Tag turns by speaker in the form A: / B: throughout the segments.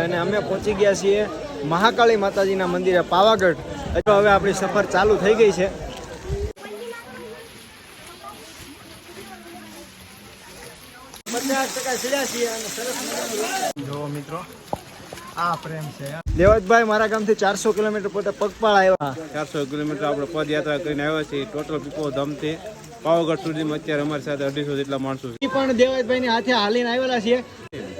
A: અને અમે પહોંચી ગયા છીએ મહાકાળી માતાજીના મંદિરે પાવાગઢ. તો હવે આપણી સફર ચાલુ થઈ ગઈ છે. જો મિત્રો આ પ્રેમ દેવતભાઈ મારા ગામથી ચારસો કિલોમીટર પોતે પગપાળ આવ્યા.
B: ચારસો કિલોમીટર આપણે પદયાત્રા કરીને આવ્યા છીએ. ટોટલ પીપો ધામથી. પાવાગઢ સુધીમાં અત્યારે અમારી સાથે અઢીસો જેટલા માણસો છે.
A: પણ દેવાજભાઈ ની હાથે હાલીને આવેલા છીએ.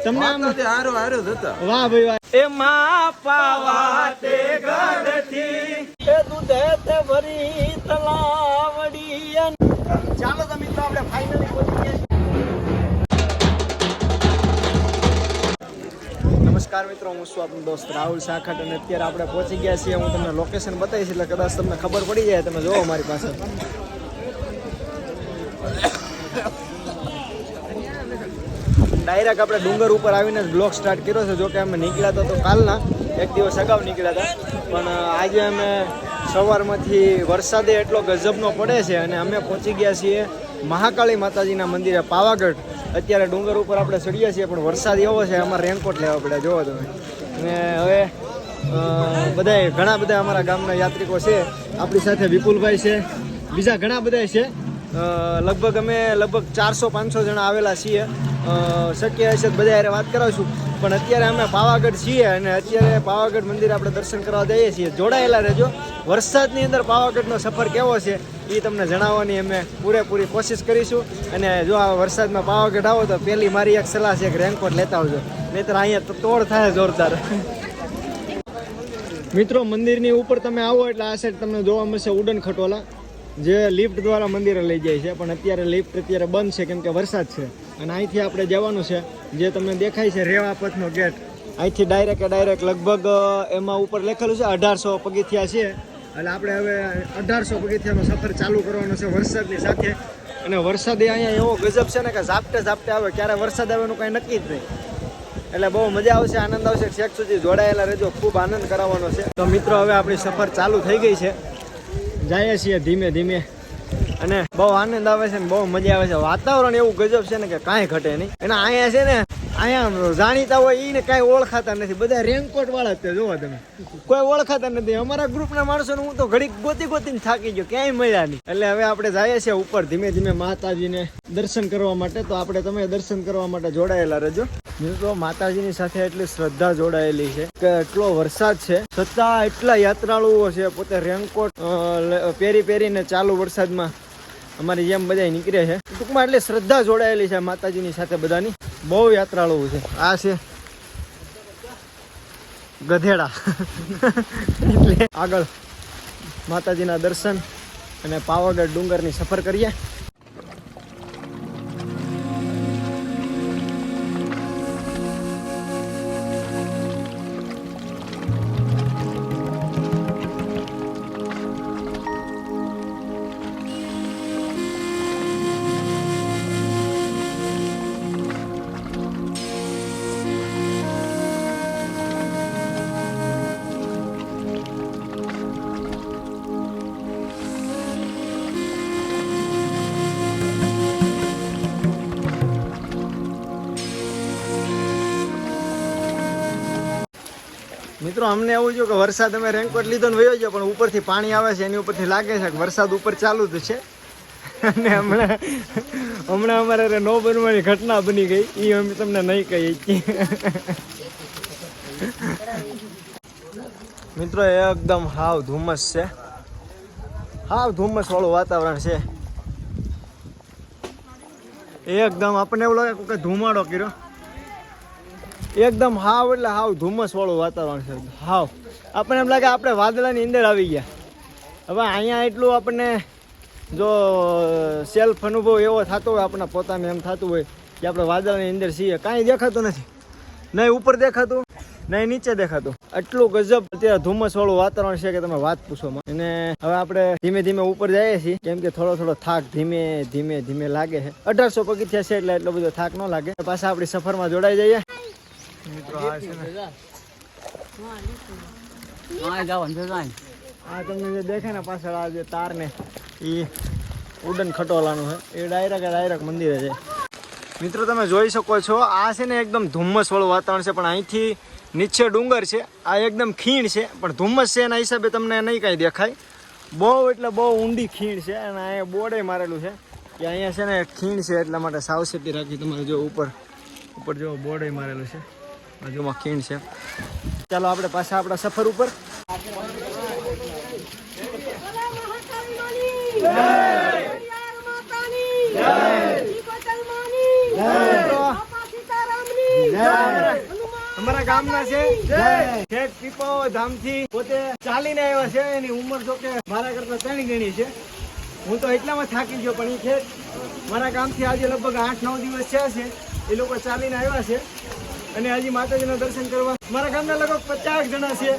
A: તમને આમ
B: હારો હારો જતા
A: વાહ ભાઈ વાહ. એમાં પાવા તે ગઢથી એ દૂધે તે ભરી તલાવડી ચાલો તો મિત્રો આપણે ફાઇનલી પહોંચી ગયા નમસ્કાર મિત્રો હું છું આપણો દોસ્ત રાહુલ સાખટ અને અત્યારે આપણે પહોંચી ગયા છીએ. હું તમને લોકેશન બતાવીશ એટલે કદાચ તમને ખબર પડી જાય. તમે જોવો મારી પાસે. ડાયરેક્ટ આપણે ડુંગર ઉપર આવીને જ બ્લોગ સ્ટાર્ટ કર્યો છે. જો કે અમે નીકળ્યા હતા તો કાલના એક દિવસ અગાઉ નીકળ્યા હતા. પણ આજે અમે સવારમાંથી વરસાદે એટલો ગજબનો પડે છે અને અમે પહોંચી ગયા છીએ મહાકાળી માતાજીના મંદિરે પાવાગઢ. અત્યારે ડુંગર ઉપર આપણે ચડીએ છીએ, પણ વરસાદ એવો છે, અમારે રેનકોટ લેવા પડ્યા, જોવો તમે. અને હવે બધા ઘણા બધા અમારા ગામના યાત્રિકો છે. આપણી સાથે વિપુલભાઈ છે. બીજા ઘણા બધા છે. લગભગ અમે લગભગ ચારસો, પાંચસો જણા આવેલા છીએ. શક્ય હશે બધા હારે વાત કરાવશું. પણ અત્યારે અમે પાવાગઢ છીએ અને અત્યારે પાવાગઢ મંદિર આપણે દર્શન કરવા જઈએ છીએ. જોડાયેલા રહેજો. વરસાદની અંદર પાવાગઢનો સફર કેવો છે એ તમને જણાવવાની અમે પૂરેપૂરી કોશિશ કરીશું. અને જો આ વરસાદમાં પાવાગઢ આવો તો પહેલી મારી એક સલાહ છે કે રેનકોટ લેતા આવજો. નહીતર અહીંયા તોડ થાય જોરદાર. મિત્રો, મંદિરની ઉપર તમે આવો એટલે આ સાઈડ તમને જોવા મળશે ઉડન ખટોલા. જે લિફ્ટ દ્વારા મંદિરે લઈ જાય છે, પણ અત્યારે લિફ્ટ અત્યારે બંધ છે, કેમ કે વરસાદ છે. અને અહીંથી આપણે જવાનું છે, જે તમને દેખાય છે રેવા પથનો ગેટ અહીંથી ડાયરેક્ટ ડાયરેક્ટ લગભગ એમાં ઉપર લખેલું છે, અઢારસો પગથિયા છે. એટલે આપણે હવે અઢારસો પગથિયાનો સફર ચાલુ કરવાનો છે વરસાદની સાથે. અને વરસાદ અહીંયા એવો ગજબ છે ને કે ઝાપટે ઝાપટે આવે, ક્યારે વરસાદ આવે કાંઈ નક્કી જ નહીં. એટલે બહુ મજા આવશે, આનંદ આવશે. છેક સુધી જોડાયેલા રહેજો, ખૂબ આનંદ કરાવવાનો છે. તો મિત્રો, હવે આપણી સફર ચાલુ થઈ ગઈ છે. જઈએ છીએ ધીમે ધીમે. અને બહુ આનંદ આવે છે ને બહુ મજા આવે છે. વાતાવરણ એવું ગજબ છે ને કે કાંઈ ઘટે નહીં. અને અહીંયા છે ને અહીંયા જાણીતા હોય એને કાંઈ ઓળખાતા નથી. બધા રેનકોટ વાળા જ જોવા તમે. કોઈ ઓળખાતા નથી. અમારા ગ્રુપના માણસોને હું તો ઘડીક ગોતી ગોતીને થાકી ગયો, ક્યાંય મળ્યા નહીં. એટલે હવે આપણે જઈએ છીએ ઉપર ધીમે ધીમે માતાજીને દર્શન કરવા માટે. તો આપણે તમે દર્શન કરવા માટે જોડાયેલા રહેજો. મિત્રો, માતાજીની સાથે એટલી શ્રદ્ધા જોડાયેલી છે કે એટલો વરસાદ છે. છતાં એટલા યાત્રાળુઓ છે પોતે રેનકોટ પહેરી પહેરીને ચાલુ વરસાદમાં અમારી જેમ બધા નીકળે છે. ટૂંકમાં એટલે શ્રદ્ધા જોડાયેલી છે માતાજીની સાથે બધાની. બહુ યાત્રાળુઓ છે. આ છે ગધેડા. એટલે આગળ માતાજીના દર્શન અને પાવાગઢ ડુંગરની સફર કરીએ. મિત્રો, અમને એવું છે કે વરસાદ અમે રેનકોટ લીધો ને વયો ગયો, પણ ઉપરથી પાણી આવે છે, એની ઉપરથી લાગે છે કે વરસાદ ઉપર ચાલુ જ છે. અને હમણાં હમણાં અમારે નો બનવાની ઘટના બની ગઈ. એ અમે તમને નહીં કહીએ મિત્રો એકદમ હાવ ધુમ્મસ છે. હાવ ધુમ્મસ વાળું વાતાવરણ છે. એકદમ આપણને એવું લાગે કે ધુમાડો કર્યો. એકદમ હાવ એટલે હાવ ધુમ્મસ વાળું વાતાવરણ છે. હાવ. આપણને એમ લાગે આપણે વાદળાની અંદર આવી ગયા. હવે અહીંયા એટલું આપણને જો સેલ્ફ અનુભવ એવો થતો હોય આપણા પોતાને એમ થતું હોય કે આપણે વાદળાની અંદર છીએ. કાંઈ દેખાતું નથી. નહીં ઉપર દેખાતું, નહીં નીચે દેખાતું. આટલું ગજબ અત્યારે ધુમ્મસ વાળું વાતાવરણ છે કે તમે વાત પૂછો. અને હવે આપણે ધીમે ધીમે ઉપર જઈએ છીએ. કેમ કે થોડો થોડો થાક ધીમે ધીમે ધીમે લાગે છે. અઢારસો પગથિયા છે એટલે એટલો બધો થાક ન લાગે. પાછા આપણી સફરમાં જોડાઈ જઈએ. મિત્રો આ છે ને. આ તમને જે દેખાય ને પાછળ આ જે તાર ને એ ઉડન ખટોલાનું છે. એ ડાયરેક્ટ ડાયરેક્ટ મંદિરે છે. મિત્રો તમે જોઈ શકો છો આ છે ને એકદમ ધુમ્મસ વાળું વાતાવરણ છે પણ અહીંથી નીચે ડુંગર છે. આ એકદમ ખીણ છે પણ ધુમ્મસ છે એના હિસાબે તમને નહીં કાંઈ દેખાય. બહુ એટલે બહુ ઊંડી ખીણ છે અને અહીંયા બોર્ડે મારેલું છે. કે અહીંયા છે ને ખીણ છે એટલા માટે સાવચેતી રાખી તમારે જો ઉપર ઉપર જો બોર્ડે મારેલું છે. બાજુમાં ખીણ છે. ચાલો આપણે પાછા આપણા સફર ઉપર. અમારા ગામના છે. પોતે ચાલીને આવ્યા છે. એની ઉંમર જો મારા કરતા ત્રણ ગણી છે. હું તો એટલામાં થાકી ગયો, પણ એ ખેત મારા ગામથી આજે લગભગ આઠ નવ દિવસ છે. એ લોકો ચાલીને આવ્યા છે. અને હજી માતાજીના દર્શન કરવા. મારા ગામના લગભગ પચાસ જણા છે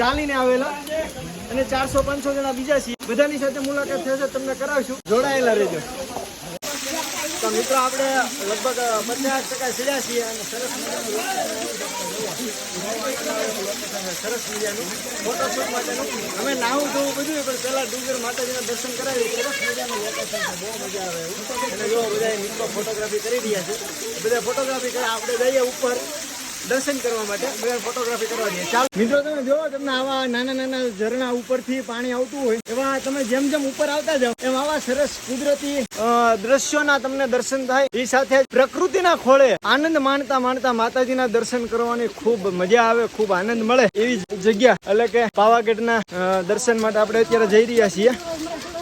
A: ચાલીને આવેલા. અને ચારસો, પાંચસો જણા બીજા છે બધાની સાથે મુલાકાત થશે, તમને કરાવશું. જોડાયેલા રહેજો. તો મિત્રો, આપણે લગભગ પચાસ ટકા સીધા છીએ અને સરસ સરસ મજાનું ફોટોશૂટ માટેનું. અમે નાહું જોવું બધું પણ પહેલાં ડુંગર માતાજીના દર્શન કરાવી સરસ મજાનું બહુ મજા કુદરતી દ્રશ્યોના તમને દર્શન થાય. એ સાથે પ્રકૃતિના ખોળે આનંદ માણતા માણતા માતાજીના દર્શન કરવાની ખૂબ મજા આવે, ખૂબ આનંદ મળે એવી જગ્યા. એટલે કે પાવાગઢના દર્શન માટે આપણે અત્યારે જઈ રહ્યા છીએ.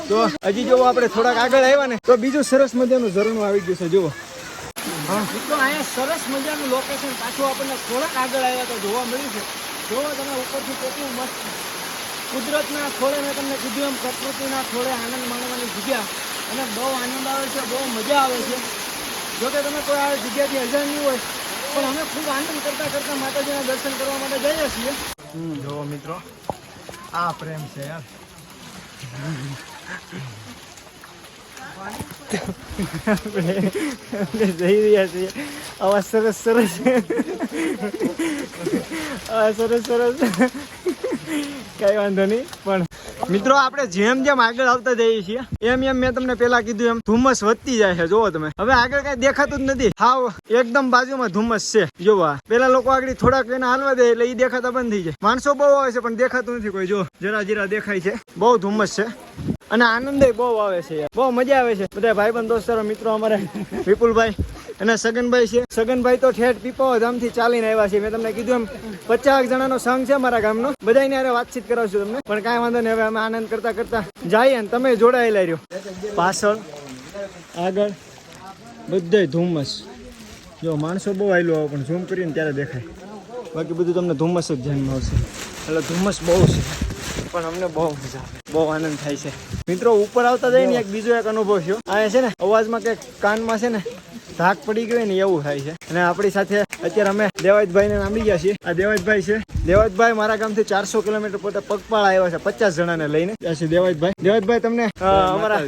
A: તો હજી જો આપણે થોડાક આગળ આવ્યા ને, તો બીજું સરસ મજાનું ઝરણું આવી ગયું છે જુઓ મિત્રો, અહીંયા સરસ મજાનું લોકેશન પાછું આપણને થોડાક આગળ આવ્યા તો જોવા મળ્યું છે. જોવો તમે ઉપરથી મસ્ત કુદરતના મેં તમને કીધું પ્રકૃતિના થોડે આનંદ માણવાની જગ્યા. અને બહુ આનંદ આવે છે, બહુ મજા આવે છે. જોકે તમે કોઈ આ જગ્યાથી અજાણ નહીં હોય, પણ અમે ખૂબ આનંદ કરતા કરતા માતાજીના દર્શન કરવા માટે જઈએ છીએ. જોવો મિત્રો, આ પ્રેમ છે યાર. જઈ સરસ સરસ આવા સરસ સરસ કઈ વાંધો નહીં પણ મિત્રો, આપણે જેમ જેમ આગળ આવતા જઈએ છીએ, એમ એમ મેં તમને પેલા કીધું એમ, ધુમ્મસ વધતી જાય છે. જોવો તમે. હવે આગળ કઈ દેખાતું જ નથી. હાવ, એકદમ બાજુમાં ધુમ્મસ છે. જોવો પેલા લોકો આગળ થોડાક એને હાલવા દે એટલે એ દેખાતા બંધ થઈ જાય. માણસો બહુ આવે છે, પણ દેખાતું નથી કોઈ. જો જરા જરા દેખાય છે. બહુ ધુમ્મસ છે. અને આનંદ બહુ આવે છે બહુ મજા આવે છે. બધા ભાઈબંધ દોસ્તારો, મિત્રો અમારે, વિપુલભાઈ અને સગનભાઈ છે. સગનભાઈ તો ઠેઠ પીપાવા ધામથી ચાલીને આવ્યા છે. મેં તમને કીધું એમ, પચાસ જણાનો સંઘ છે મારા ગામનો. બધાને અરે વાતચીત કરાવશું તમને. પણ કાંઈ વાંધો નહીં, હવે અમે આનંદ કરતા કરતા જઈએ ને તમે જોડાયેલા રહ્યો. પાછળ, આગળ, બધે ધુમ્મસ. જો, માણસો બહુ આવેલું આવે, પણ ઝૂમ કરીને ત્યારે દેખાય. બાકી બધું તમને ધુમ્મસ જ ધ્યાનમાં આવશે. એટલે ધુમ્મસ બહુ છે. પણ અમને બહુ મજા આવે. બહુ આનંદ થાય છે. મિત્રો ઉપર આવતા જઈને એક બીજો એક અનુભવ થયો. અહીંયા છે ને અવાજમાં કે કાનમાં છે ને ધાક પડી ગયો ને એવું થાય છે. અને આપણી સાથે અત્યારે અમે દેવાજભાઈ ને નામી ગયા છીએ. આ દેવાજભાઈ છે. દેવાજભાઈ મારા ગામથી ચારસો કિલોમીટર પોતે પગપાળા આવ્યા છે પચાસ જણાને લઈને. આ છે દેવાજભાઈ દેવાજભાઈ તમને અમારા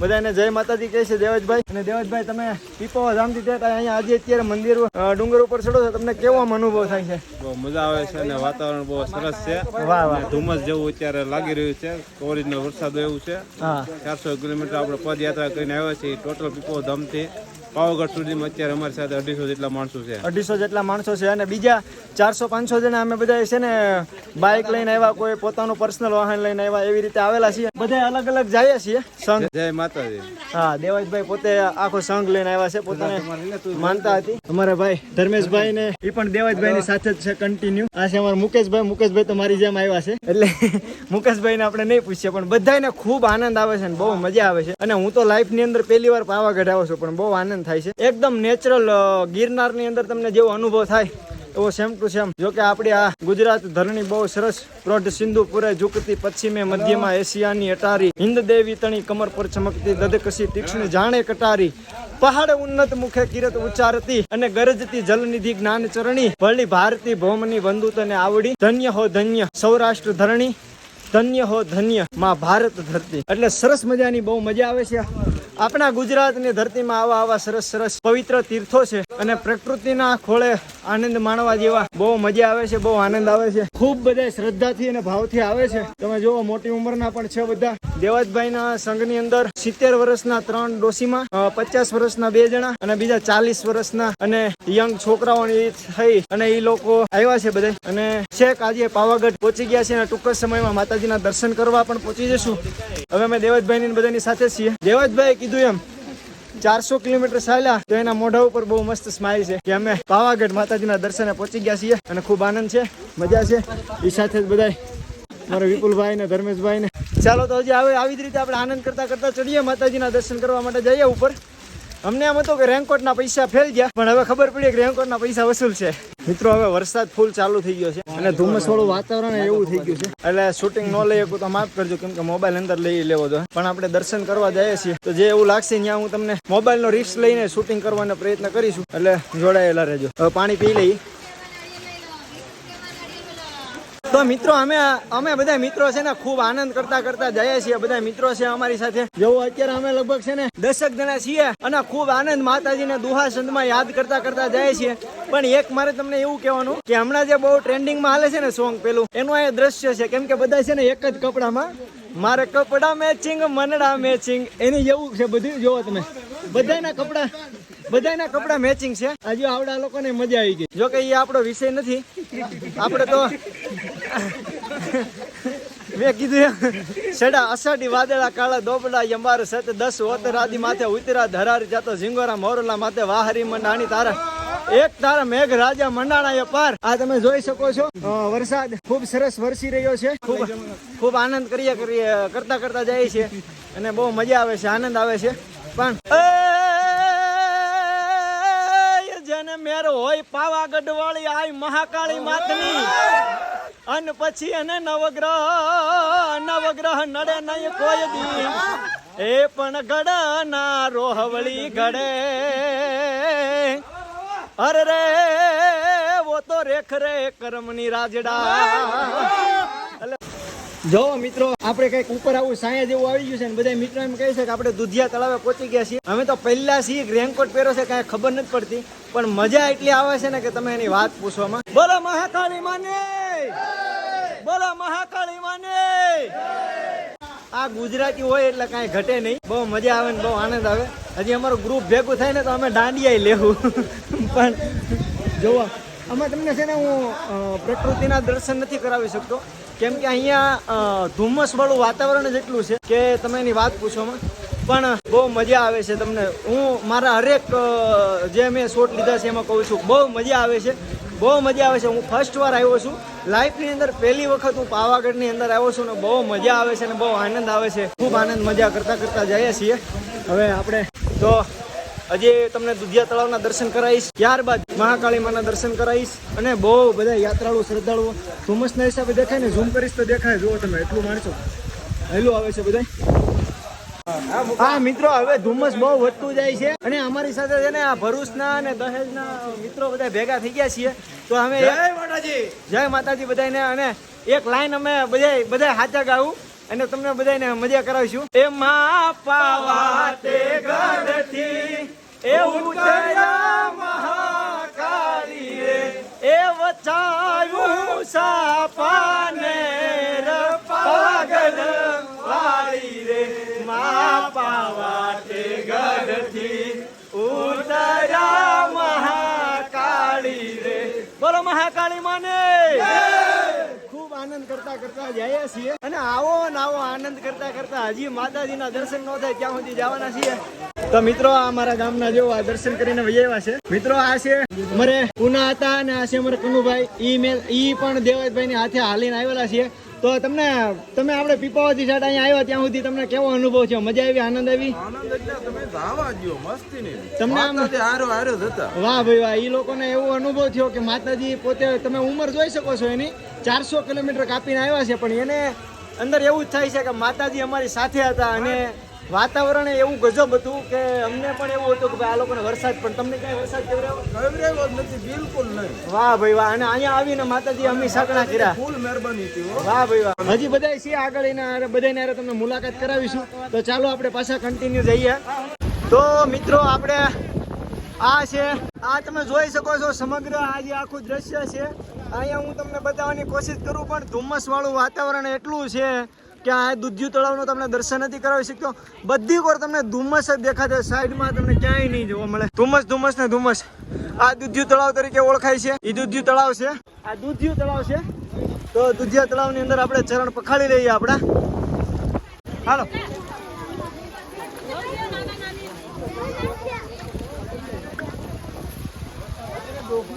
A: બધાને જય માતાજી કહે છે દેવજભાઈ. અને દેવજભાઈ તમે પીપોવા ધામથી ત્યાં અહીંયા આજે અત્યારે મંદિર ડુંગર ઉપર ચડો છો. તમને કેવો અનુભવ થાય છે?
B: બહુ મજા આવે છે અને વાતાવરણ બહુ સરસ છે.
A: વાહ વાહ.
B: ધુમ્મસ જેવું અત્યારે લાગી રહ્યું છે. ઓરિજિનલ વરસાદ એવું છે.
A: હા.
B: ચારસો કિલોમીટર આપણે પદયાત્રા કરીને આવ્યા છીએ. ટોટલ પીપો ધામથી પાવાગઢ સુધીમાં અત્યારે અમારી સાથે અઢીસો જેટલા માણસો છે.
A: અઢીસો જેટલા માણસો છે. અને બીજા ચારસો પાંચસો જણા અમે બધા છે ને બાઇક લઈને આવ્યા કોઈ પોતાનું પર્સનલ વાહન લઈને આવ્યા એવી રીતે આવેલા છીએ. બધા અલગ અલગ જાય છે સંઘ.
B: જય માતાજી.
A: હા દેવાજભાઈ પોતે આખો સંઘ લઈને આવ્યા છે પોતાને માનતા હતી. અમારા ભાઈ ધર્મેશભાઈ ને એ પણ દેવાજભાઈ ની સાથે જ છે કન્ટિન્યુ આ છે અમારા મુકેશભાઈ. મુકેશભાઈ તો મારી જેમ આવ્યા છે. એટલે મુકેશભાઈ ને આપણે નહીં પૂછીએ પણ બધાને ખૂબ આનંદ આવે છે ને બહુ મજા આવે છે. અને હું તો લાઈફની અંદર પહેલી વાર પાવાગઢ આવ્યો છું પણ બહુ આનંદ થાય છે. એકદમ નેચરલ ગિરનારની અંદર તમને જેવો અનુભવ થાય એવો સેમ ટુ સેમ જો કે આપણી આ ગુજરાત ધરણી બહુ સરસ પ્રોઢ સિંધુ, પુરે ઝુકતી પશ્ચિમે, મધ્યમાં એશિયાની અટારી, હિન્દ દેવી તણી, કમર પર ચમકતી દદકસી તીક્ષ્ણ જાણે કટારી, પહાડ ઉન્નત મુખે કિરત ઉચ્ચારતી અને ગરજતી જલનિધિ જ્ઞાન ચરણી ભળી ભારતી ભૌમની બંદૂત અને આવડી, ધન્ય હો ધન્ય, સૌરાષ્ટ્ર ધરણી, ધન્ય હો ધન્ય, માં ભારત ધરતી. એટલે સરસ મજાની બહુ મજા આવે છે. આપણા ગુજરાતની ધરતીમાં આવા આવા સરસ સરસ પવિત્ર તીર્થો છે અને પ્રકૃતિના ખોળે આનંદ માણવા જેવા બહુ મજા આવે છે, બહુ આનંદ આવે છે. ખૂબ બધા શ્રદ્ધાથી અને ભાવથી આવે છે. તમે જુઓ, મોટી ઉંમરના પણ છે બધા. દેવાજભાઈના સંઘની અંદર સિત્તેર વર્ષના ત્રણ ડોસીમાં પચાસ વર્ષના બે જણા અને બીજા ચાલીસ વર્ષના અને યંગ છોકરાઓની થઈ અને એ લોકો આવ્યા છે બધા અને છેક આજે પાવાગઢ પહોંચી ગયા છે અને ટૂંક સમયમાં માતાજીના દર્શન કરવા પણ પહોંચી જશું. હવે અમે દેવજભાઈ ની બધાની સાથે છીએ. દેવજભાઈ કીધું એમ. ચારસો કિલોમીટર ચાલ્યા તો એના મોઢા ઉપર બહુ મસ્ત સ્માઇલ છે કે અમે પાવાગઢ માતાજીના દર્શને પહોંચી ગયા છીએ અને ખૂબ આનંદ છે, મજા છે. એ સાથે જ બધાય મારા વિપુલભાઈ ને ધર્મેશભાઈ ને ચાલો તો હજી આવે આવી જ રીતે આપણે આનંદ કરતા કરતા ચડીએ માતાજીના દર્શન કરવા માટે જઈએ ઉપર. અમને એમ હતું કે રેનકોટના પૈસા ફેલ ગયા પણ હવે ખબર પડી કે રેનકોટના પૈસા વસૂલ છે. મિત્રો હવે વરસાદ ફૂલ ચાલુ થઈ ગયો છે. અને ધુમ્મસ વાળું વાતાવરણ એવું થઈ ગયું છે. એટલે શૂટિંગ ન લઈ શકું તો માફ કરજો કેમ કે મોબાઈલ અંદર લઈ લેવો તો. પણ આપણે દર્શન કરવા જઈએ છીએ. તો જે એવું લાગશે ત્યાં હું તમને મોબાઈલનો રિસ્ક લઈને શૂટિંગ કરવાનો પ્રયત્ન કરીશું. એટલે જોડાયેલા રહેજો. હવે પાણી પી લઈ તો મિત્રો, અમે અમે બધા મિત્રો છે ને ખૂબ આનંદ કરતા કરતા જઈએ છીએ. બધા મિત્રો છે અમારી સાથે. જેવો અત્યારે અમે લગભગ છે ને દસક જણા છીએ અને ખૂબ આનંદ માતાજીને દુહા સંતમાં યાદ કરતા કરતા જઈએ છીએ. પણ એક મારે તમને એવું કહેવાનું કે હમણાં જે બહુ ટ્રેન્ડિંગમાં હાલે છે ને સોંગ પેલું, એનું આ દ્રશ્ય છે. કેમ કે બધા છે ને એક જ કપડામાં, મારે કપડા મેચિંગ મનડા મેચિંગ એની જેવું છે બધું. જોવો તમે. બધાના કપડા બધાના કપડા મેચિંગ છે. હજુ આવડા લોકોને મજા આવી ગઈ. જો કે એ આપણો વિષય નથી. આપણે તો મેં કીધું એમ, સડા અષાઢી વાદળા કાળા દોબડા યંબાર સત દસ ઓતરાદી માથે ઉતરા ધરાર જાતો ઝીંગોરા મોરલા માથે વાહરી મંડાણી તારા. એક તારા મેઘ રાજા મંડાણા પાર. આ તમે જોઈ શકો છો. વરસાદ ખૂબ સરસ વરસી રહ્યો છે. ખૂબ ખૂબ આનંદ કરીએ કરીએ કરતા કરતા જાય છે. અને બહુ મજા આવે છે આનંદ આવે છે. પણ જેને મેર હોય પાવાગઢ વાળી આય મહાકાળી માતની. અન પછી એને નવગ્રહ નવગ્રહ નડે નહીં કોઈ દી. એ પણ ગડ ના રોહવળી ગડે. અરે રે, વો તો રેખ રે કર્મની રાજડા. જો મિત્રો, આપણે કંઈક ઉપર આવું સાયા જેવું આવી ગયું છે ને બધા મિત્રો એમ કહે છે કે આપણે દુધિયા તળાવે પહોંચી ગયા છીએ. અમે તો પહેલા છીએ રેનકોટ પહેરો છે, કાંઈ ખબર નથી પડતી. પણ મજા એટલી આવે છે ને કે તમે એની વાત પૂછવામાં. બોલો મહાકાળી માને! બોલો મહાકાળી માને! આ ગુજરાતી હોય એટલે કાંઈ ઘટે નહીં. બહુ મજા આવે ને બહુ આનંદ આવે. હજી અમારું ગ્રુપ ભેગું થાય ને તો અમે દાંડિયા લેવું. પણ જોવો, અમે તમને છે ને હું પ્રકૃતિના દર્શન નથી કરાવી શકતો. કેમ કે અહીંયા ધુમ્મસ વાળું વાતાવરણ જ એટલું છે કે તમે એની વાત પૂછોમાં પણ બહુ મજા આવે છે તમને. હું મારા હરેક જે મેં શોટ લીધા છે એમાં કહું છું, બહુ મજા આવે છે. બહુ મજા આવે છે. હું ફર્સ્ટ વાર આવ્યો છું. લાઈફની અંદર પહેલી વખત હું પાવાગઢની અંદર આવ્યો છું ને બહુ મજા આવે છે ને બહુ આનંદ આવે છે. ખૂબ આનંદ, મજા કરતા કરતા જઈએ છીએ. હવે આપણે તો હજી તમને દુધિયા તળાવના દર્શન કરાવીશ. ત્યારબાદ મહાકાળી માના દર્શન કરાવીશ અને બહુ બધા યાત્રાળુ શ્રદ્ધાળુઓ ધુમ્મસના હિસાબે દેખાય ને, ઝૂમ કરીશ તો દેખાય. જુઓ તમે, એટલું માણસો. હેલું આવે છે બધા હા મિત્રો હવે ધુમ્મસ બહુ વધતું જાય છે અને અમારી સાથે છે ને આ ભરૂચના અને દહેજના મિત્રો બધા ભેગા થઈ ગયા છીએ. તો અમે જય માતાજી. બધાને અને એક લાઈન અમે બધા બધા હાચા ગાવું અને તમને બધાને મજા કરાવીશું. એમાં પાવા તે ગઢથી એ ઉતર્યા મહાકાળી રે એ વચાયું સાપાને પાગલ વાળી રે મા પાવા તે ગઢથી ઉતરા મહાકાળી રે બોલો મહાકાળી માને. આનંદ કરતા કરતા જઈએ છીએ અને આવો ને આવો આનંદ કરતા કરતા હજી માતાજીના દર્શન ન થાય ત્યાં સુધી જવાના છીએ. તો મિત્રો, આ અમારા ગામના જેવો આ દર્શન કરીને વૈયા છે. મિત્રો, આ છે અમારે પુના હતા અને આ છે અમારે કનુભાઈ. ઈ મેલ ઈ પણ દેવાજભાઈ ની હાથે હાલીને આવેલા છીએ. તો તમને તમે આપણે પીપાવાથી સાઈડ અહીંયા આવ્યા ત્યાં સુધી તમને કેવો અનુભવ છે મજા આવી આનંદ આવી?
C: આનંદ એટલે તમે ધાવા ગયો મસ્તી ની
A: તમને આમ
C: હારો હારો જતા
A: વાહ ભાઈ વાહ. એ લોકોને એવો અનુભવ થયો કે માતાજી પોતે તમે ઉંમર જોઈ શકો છો એની. ચારસો કિલોમીટર કાપીને આવ્યા છે પણ એને અંદર એવું જ થાય છે કે માતાજી અમારી સાથે હતા અને વાતાવરણ એવું ગજબ હતું કે અમને પણ એવું હતું કે ભાઈ આ લોકોને વરસાદ પણ તમને ક્યાંય વરસાદ
C: જ નથી બિલકુલ નહીં.
A: વાહ ભાઈ વાહ અને અહીંયા આવીને માતાજી અમી સાકણા કર્યા.
C: ફૂલ મહેરબાની હતી
A: વાહ ભાઈ વાહ. હજી બધા છીએ આગળ એના બધાને હારે તમને મુલાકાત કરાવીશું. તો ચાલો આપણે પાછા કન્ટિન્યુ જઈએ. તો મિત્રો આપણે આ છે આ તમે જોઈ શકો છો સમગ્ર આ જે આખું દ્રશ્ય છે. અહીંયા હું તમને બતાવવાની કોશિશ કરું પણ ધુમ્મસ વાળું વાતાવરણ એટલું છે કે આ દુધ્યુ તળાવનું તમને દર્શન નથી કરાવી શકતો બધી કોર તમને ધુમ્મસ જ દેખાશે સાઈડમાં તમને ક્યાંય નહીં જોવા મળે. ધુમ્મસ ધુમ્મસ ને ધુમ્મસ. આ દુધ્યુ તળાવ તરીકે ઓળખાય છે. એ દુધ્યુ તળાવ છે. આ દુધ્યુ તળાવ છે. તો દુધિયા તળાવની અંદર આપણે ચરણ પખાડી લઈએ આપણા. હાલો.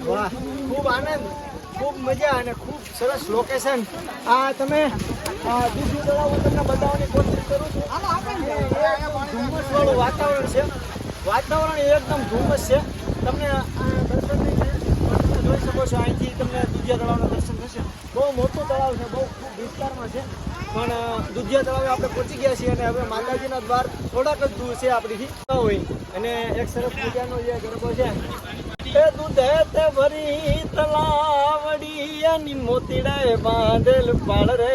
A: વાહ. ખૂબ આનંદ ખૂબ મજા અને ખૂબ સરસ લોકેશન આ તમે બીજું દુધિયા તળાવ તમને બતાવવાની કોશિશ કરું છું. ધુમ્મસવાળું વાતાવરણ છે. વાતાવરણ એકદમ ધુમ્મસ છે. તમને આ દર્શન જોઈ શકો છો અહીંથી તમને દુધિયા તળાવનું દર્શન થશે. બહુ મોટું તળાવ છે બહુ ખૂબ વિસ્તારમાં છે. પણ દુધિયા તળાવે આપણે પહોંચી ગયા છીએ અને હવે માતાજીના દ્વાર થોડાક જ દૂર છે આપણીથી. હોય. અને એક સરસ મજાનો જે ગરબો છે એ દૂધે તે ભરી તલાવડી એની મોતીડે બાંધેલ પાડ રે.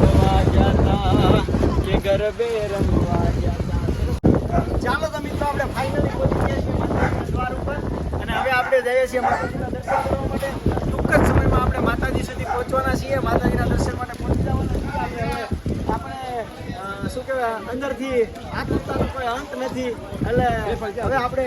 A: રમવા ગયા કે ગરબે રમવા ગયા ચાલો તો મિત્રો, આપણે ફાઇનલી પહોંચી ગયા છીએ દ્વાર ઉપર. અને હવે આપણે જઈએ છીએ માતાજીના દર્શન કરવા માટે. ટૂંક જ સમયમાં આપણે માતાજી સુધી પહોંચવાના છીએ. માતાજીના દર્શન માટે પહોંચી જવાના છીએ આપણે હવે આપણે અ, શું કહેવાય અંદરથી આતુરતાનો કોઈ અંત નથી. એટલે હવે આપણે